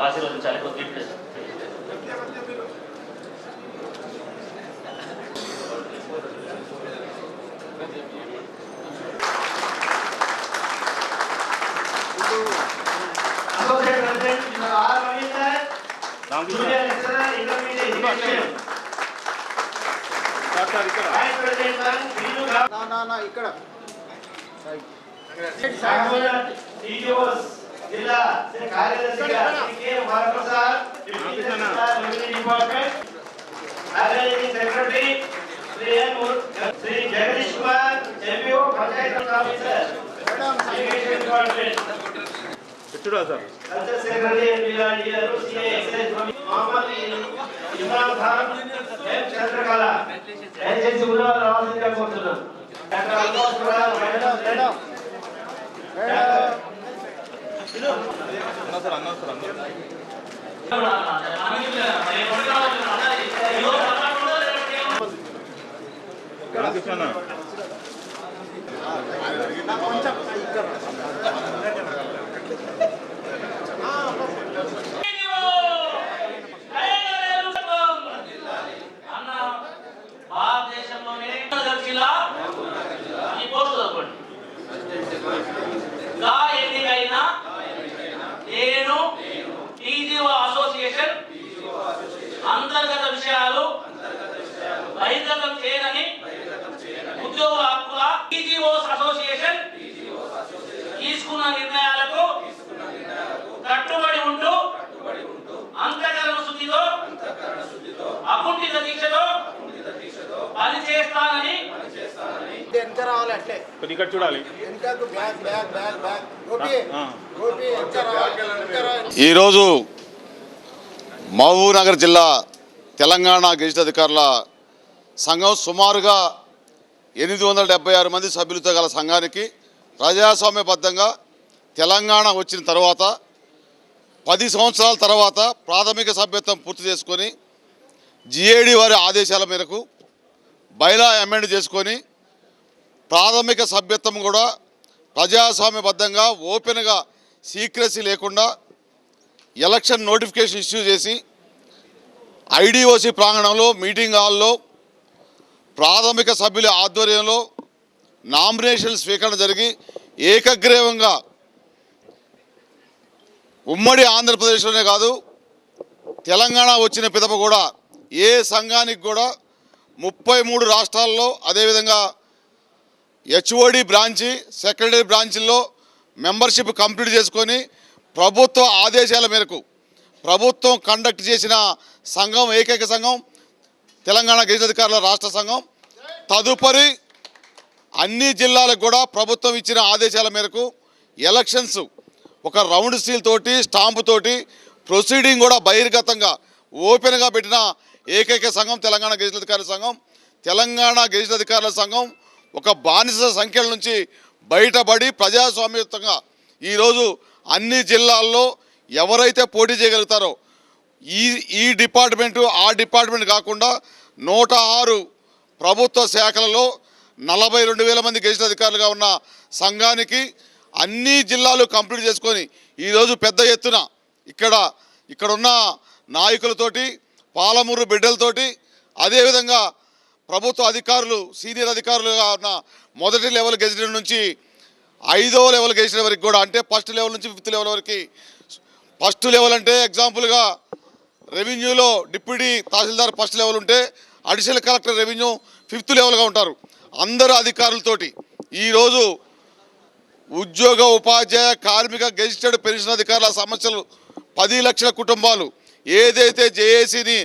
మాకు ఆశీర్వదించాలి కొద్ది videos Associate President, you are R. Ravinder, Junior Lecturer, Intermediate Education. Vice President, Sir, Vinu Gav- ఇక్కడ Samuel, DGOs, జిల్లా కార్యదర్శిగా K. Varaprasad, department. Organising secretary Shri N. Shri Jagadish Kumar, MPO, panchayat officer, irrigation department. Culture secretary ఎంపీలాంటి గారు, CI excise commissioner Mohammad Imran Khan, M. Chandrakala. దయచేసి ఉన్నవారు రావాల్సిందిగా కోరుతున్నాం. Doctor Alphonse Rao, madam, 나설 안 나설 안 나설. 이거 하나. Ticket చూడాలి. ఈరోజు మహబూబ్ నగర్ జిల్లా తెలంగాణ గెజిట్ అధికారుల సంఘం సుమారుగా ఎనిమిది వందల డెబ్బై ఆరు మంది సభ్యులతో గల సంఘానికి ప్రజాస్వామ్యబద్ధంగా తెలంగాణ వచ్చిన తర్వాత పది సంవత్సరాల తర్వాత ప్రాథమిక సభ్యత్వం పూర్తి చేసుకొని జిఏడి వారి ఆదేశాల మేరకు బైలా అమెండ్ చేసుకొని ప్రాథమిక సభ్యత్వం కూడా ప్రజాస్వామ్యబద్ధంగా ఓపెన్గా సీక్రసీ లేకుండా ఎలక్షన్ నోటిఫికేషన్ ఇష్యూ చేసి ఐడిఓసి ప్రాంగణంలో మీటింగ్ హాల్లో ప్రాథమిక సభ్యుల ఆధ్వర్యంలో నామినేషన్ స్వీకరణ జరిగి ఏకగ్రీవంగా ఉమ్మడి ఆంధ్రప్రదేశ్లోనే కాదు తెలంగాణ వచ్చిన పిదప కూడా ఏ సంఘానికి కూడా ముప్పై మూడు రాష్ట్రాల్లో అదేవిధంగా హెచ్ఓడి బ్రాంచి సెక్రటరీ బ్రాంచ్ల్లో మెంబర్షిప్ కంప్లీట్ చేసుకొని ప్రభుత్వ ఆదేశాల మేరకు ప్రభుత్వం కండక్ట్ చేసిన సంఘం ఏకైక సంఘం తెలంగాణ గెజిట్ అధికారుల రాష్ట్ర సంఘం. తదుపరి అన్ని జిల్లాలకు కూడా ప్రభుత్వం ఇచ్చిన ఆదేశాల మేరకు ఎలక్షన్స్ ఒక రౌండ్ సీల్ తోటి స్టాంపు తోటి ప్రొసీడింగ్ కూడా బహిర్గతంగా ఓపెన్గా పెట్టిన ఏకైక సంఘం తెలంగాణ గెజిట్ అధికారుల సంఘం తెలంగాణ గెజిట్ అధికారుల సంఘం ఒక బానిస సంఖ్యల నుంచి బయటపడి ప్రజాస్వామ్యయుతంగా ఈరోజు అన్ని జిల్లాల్లో ఎవరైతే పోటీ చేయగలుగుతారో ఈ ఈ డిపార్ట్మెంటు ఆ డిపార్ట్మెంట్ కాకుండా నూట ఆరు ప్రభుత్వ శాఖలలో నలభై రెండు వేల మంది గెజిట్ అధికారులుగా ఉన్న సంఘానికి అన్ని జిల్లాలు కంప్లీట్ చేసుకొని ఈరోజు పెద్ద ఎత్తున ఇక్కడ ఇక్కడ ఉన్న నాయకులతోటి పాలమూరు బిడ్డలతోటి అదేవిధంగా ప్రభుత్వ అధికారులు సీనియర్ అధికారులుగా ఉన్న మొదటి లెవెల్ గెజిటెడ్ నుంచి ఐదో లెవెల్ గెజిటెడ్ వరకు కూడా అంటే ఫస్ట్ లెవెల్ నుంచి ఫిఫ్త్ లెవెల్ వరకు. ఫస్ట్ లెవెల్ అంటే ఎగ్జాంపుల్గా రెవెన్యూలో డిప్యూటీ తహసీల్దార్ ఫస్ట్ లెవెల్ ఉంటే అడిషనల్ కలెక్టర్ రెవెన్యూ ఫిఫ్త్ లెవెల్గా ఉంటారు అందరు అధికారులతోటి. ఈరోజు ఉద్యోగ ఉపాధ్యాయ కార్మిక గెజిటెడ్ పెన్షన్ అధికారుల సమస్యలు పది లక్షల కుటుంబాలు. ఏదైతే జేఏసీని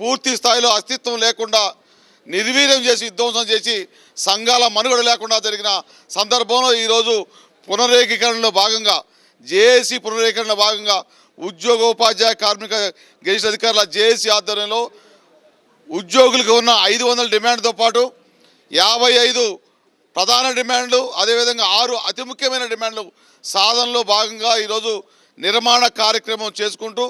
పూర్తి స్థాయిలో అస్తిత్వం లేకుండా నిర్వీర్యం చేసి విధ్వంసం చేసి సంఘాల మనుగడ లేకుండా జరిగిన సందర్భంలో ఈరోజు పునరేకీకరణలో భాగంగా జేఏసీ పునరేకరణలో భాగంగా ఉద్యోగ ఉపాధ్యాయ కార్మిక గెజిట్ అధికారుల జేఏసీ ఆధ్వర్యంలో ఉద్యోగులకు ఉన్న ఐదు వందల డిమాండ్తో పాటు యాభై ఐదు ప్రధాన డిమాండ్లు అదేవిధంగా ఆరు అతి ముఖ్యమైన డిమాండ్లు సాధనలో భాగంగా ఈరోజు నిర్మాణ కార్యక్రమం చేసుకుంటూ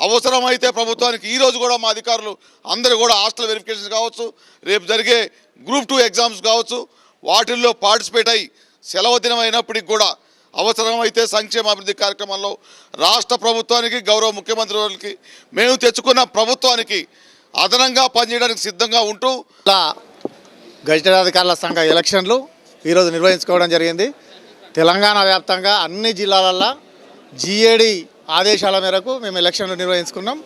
అవసరమైతే ప్రభుత్వానికి ఈరోజు కూడా మా అధికారులు అందరూ కూడా హాస్టల్ వెరిఫికేషన్ కావచ్చు రేపు జరిగే గ్రూప్ టూ ఎగ్జామ్స్ కావచ్చు వాటిల్లో పార్టిసిపేట్ అయ్యి సెలవు దినం అయినప్పటికి కూడా అవసరమైతే సంక్షేమాభివృద్ధి కార్యక్రమంలో రాష్ట్ర ప్రభుత్వానికి గౌరవ ముఖ్యమంత్రి మేము తెచ్చుకున్న ప్రభుత్వానికి అదనంగా పనిచేయడానికి సిద్ధంగా ఉంటూ ఇలా అధికారుల సంఘ ఎలక్షన్లు ఈరోజు నిర్వహించుకోవడం జరిగింది. తెలంగాణ వ్యాప్తంగా అన్ని జిల్లాలల్లో జిఏడి ఆదేశాల మేరకు మేము ఎలక్షన్లు నిర్వహించుకున్నాం.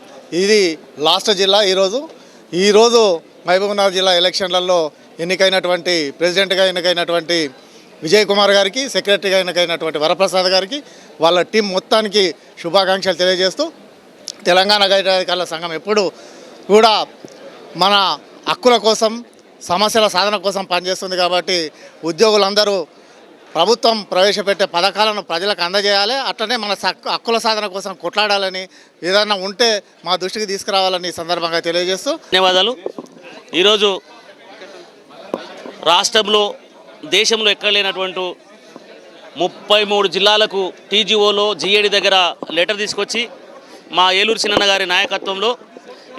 ఇది లాస్ట్ జిల్లా ఈరోజు. ఈరోజు మహబూబ్నగర్ జిల్లా ఎలక్షన్లలో ఎన్నికైనటువంటి ప్రెసిడెంట్గా ఎన్నికైనటువంటి విజయ్ కుమార్ గారికి సెక్రటరీగా ఎన్నికైనటువంటి వరప్రసాద్ గారికి వాళ్ళ టీం మొత్తానికి శుభాకాంక్షలు తెలియజేస్తూ తెలంగాణ గైడాధికారుల సంఘం ఎప్పుడు కూడా మన హక్కుల కోసం సమస్యల సాధన కోసం పనిచేస్తుంది కాబట్టి ఉద్యోగులందరూ ప్రభుత్వం ప్రవేశపెట్టే పథకాలను ప్రజలకు అందజేయాలి. అట్లనే మన హక్కుల సాధన కోసం కొట్లాడాలని ఏదన్నా ఉంటే మా దృష్టికి తీసుకురావాలని సందర్భంగా తెలియజేస్తూ ధన్యవాదాలు. ఈరోజు రాష్ట్రంలో దేశంలో ఎక్కడ లేనటువంటి ముప్పై మూడు జిల్లాలకు టీజీఓలో జిఏడి దగ్గర లెటర్ తీసుకొచ్చి మా ఏలూరు చిన్నన్న గారి నాయకత్వంలో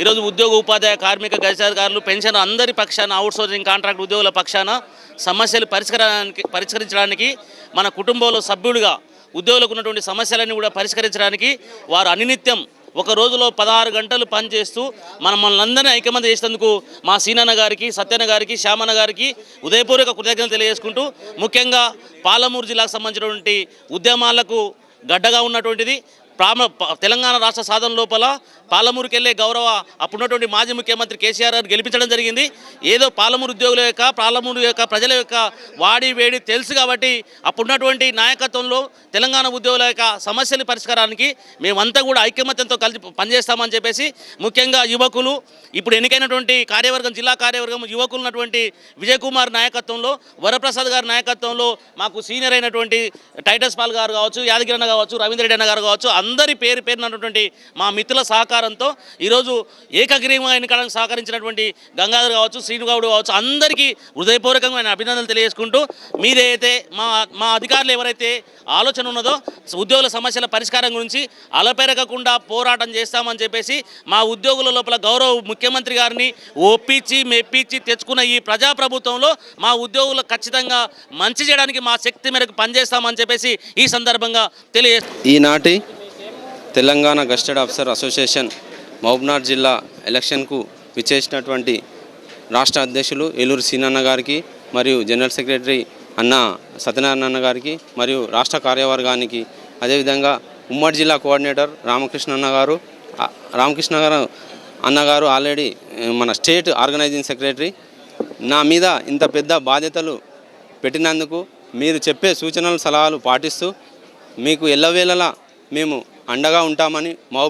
ఈరోజు ఉద్యోగ ఉపాధ్యాయ కార్మిక గజాధికారులు పెన్షన్ అందరి పక్షాన అవుట్సోర్సింగ్ కాంట్రాక్ట్ ఉద్యోగుల పక్షాన సమస్యలు పరిష్కారానికి పరిష్కరించడానికి మన కుటుంబంలో సభ్యుడిగా ఉద్యోగులకు ఉన్నటువంటి సమస్యలన్నీ కూడా పరిష్కరించడానికి వారు అనినిత్యం ఒక రోజులో పదహారు గంటలు పనిచేస్తూ మనం మనందరినీ ఐక్యమంది చేసినందుకు మా సీనన్న గారికి సత్యన్న గారికి శ్యామన్న గారికి ఉదయపూర్వక కృతజ్ఞతలు తెలియజేసుకుంటూ ముఖ్యంగా పాలమూరు జిల్లాకు సంబంధించినటువంటి ఉద్యమాలకు గడ్డగా ఉన్నటువంటిది. ప్రామ ప- తెలంగాణ రాష్ట్ర సాధన లోపల పాలమూరుకి వెళ్ళే గౌరవ అప్పుడున్నటువంటి మాజీ ముఖ్యమంత్రి కేసీఆర్ గారు గెలిపించడం జరిగింది. ఏదో పాలమూరు ఉద్యోగుల యొక్క పాలమూరు యొక్క ప్రజల యొక్క వాడి వేడి తెలుసు కాబట్టి అప్పుడున్నటువంటి నాయకత్వంలో తెలంగాణ ఉద్యోగుల యొక్క సమస్యల పరిష్కారానికి మేమంతా కూడా ఐకమత్యంతో కలిసి పనిచేస్తామని చెప్పేసి ముఖ్యంగా యువకులు ఇప్పుడు ఎన్నికైనటువంటి కార్యవర్గం జిల్లా కార్యవర్గం యువకులు ఉన్నటువంటి విజయ్ కుమార్ నాయకత్వంలో వరప్రసాద్ గారి నాయకత్వంలో మాకు సీనియర్ అయినటువంటి టైటస్ పాల్ గారు కావచ్చు యాదగిరి అన్న కావచ్చు రవీంద్ర రెడ్డి అన్న గారు కావచ్చు అందరి పేరు పేరునటువంటి మా మిత్రుల సహకారంతో ఈరోజు ఏకగ్రీవంగా ఎన్నికడానికి సహకరించినటువంటి గంగాధర్ కావచ్చు శ్రీనుగౌడ్ కావచ్చు అందరికీ హృదయపూర్వకంగా అభినందనలు తెలియజేసుకుంటూ మీరైతే మా మా అధికారులు ఎవరైతే ఆలోచన ఉన్నదో ఉద్యోగుల సమస్యల పరిష్కారం గురించి అలపెరగకుండా పోరాటం చేస్తామని చెప్పేసి మా ఉద్యోగుల లోపల గౌరవ ముఖ్యమంత్రి గారిని ఒప్పించి మెప్పించి తెచ్చుకున్న ఈ ప్రజాప్రభుత్వంలో మా ఉద్యోగులు ఖచ్చితంగా మంచి చేయడానికి మా శక్తి మేరకు పనిచేస్తామని చెప్పేసి ఈ సందర్భంగా తెలియజేస్తాం ఈనాటి తెలంగాణ గస్టెడ్ ఆఫీసర్ అసోసియేషన్ మహబూబ్నాథ్ జిల్లా ఎలక్షన్కు విచ్చేసినటువంటి రాష్ట్ర అధ్యక్షులు ఏలూరు సీనన్న గారికి మరియు జనరల్ సెక్రటరీ అన్న సత్యనారాయణ గారికి మరియు రాష్ట్ర కార్యవర్గానికి అదేవిధంగా ఉమ్మడి జిల్లా కోఆర్డినేటర్ రామకృష్ణ అన్న గారు రామకృష్ణ గారు అన్నగారు ఆల్రెడీ మన స్టేట్ ఆర్గనైజింగ్ సెక్రటరీ. నా మీద ఇంత పెద్ద బాధ్యతలు పెట్టినందుకు మీరు చెప్పే సూచనలు సలహాలు పాటిస్తూ మీకు ఎల్లవేళలా మేము అండగా ఉంటామని మా